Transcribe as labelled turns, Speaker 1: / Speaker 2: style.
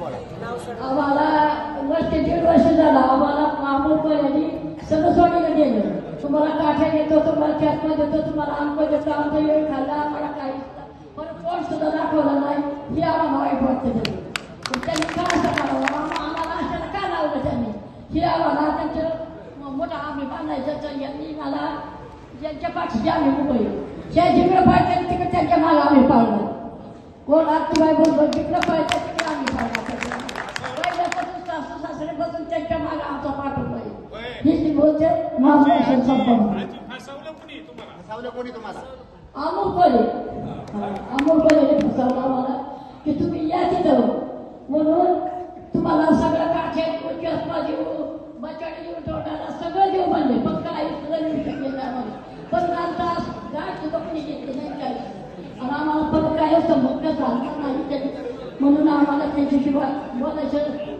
Speaker 1: आम्हाला वर्ष दीड वर्ष झालं. आम्हाला मामूल यांनी सगळं सोडीला गेलं. तुम्हाला काठ्या देतो तुम्हाला चष्मा देतो तुम्हाला अंक देतो. आमचा वेळ खाल्ला आम्हाला काही पण कोण सुद्धा दाखवलं नाही. हे आम्हाला वाईट वाटतं त्यांनी का असं करावं? आम्हा- आम्हाला अशाला का लावलं त्यांनी? हे आम्हाला त्यांचं मोठा आम्ही बांधायचं तर यांनी मला ज्यांच्या पाठीशी आम्ही उभं. आहे. ज्या जिकडे पाहिजे तिकडे त्यांच्या मागे आम्ही पाळलं कोण आत्तीबाई बोलतो जिकडे पाहिजे तिकडे आम्ही पाळलं बोलते? महाराष्ट्र संपन्न
Speaker 2: फसवलं कुणी तुम्हाला?
Speaker 3: फसवलं कोणी तुम्हाला?
Speaker 1: अमोल कोले अमोल कोले फसवलं आम्हाला की तुम्ही या तिथं. म्हणून तुम्हाला सगळं देऊ चष्मा देऊ बचाडी देऊ तोंडाला सगळं देऊ म्हणले. पण काही सुद्धा देऊ शकले नाही आम्हाला. पण आता काय सुद्धा कोणी घेतलं नाही काय आणि आम्हाला परत काय संबंध झाला नाही म्हणून आम्हाला त्यांच्याशिवाय बोलायचं नाही.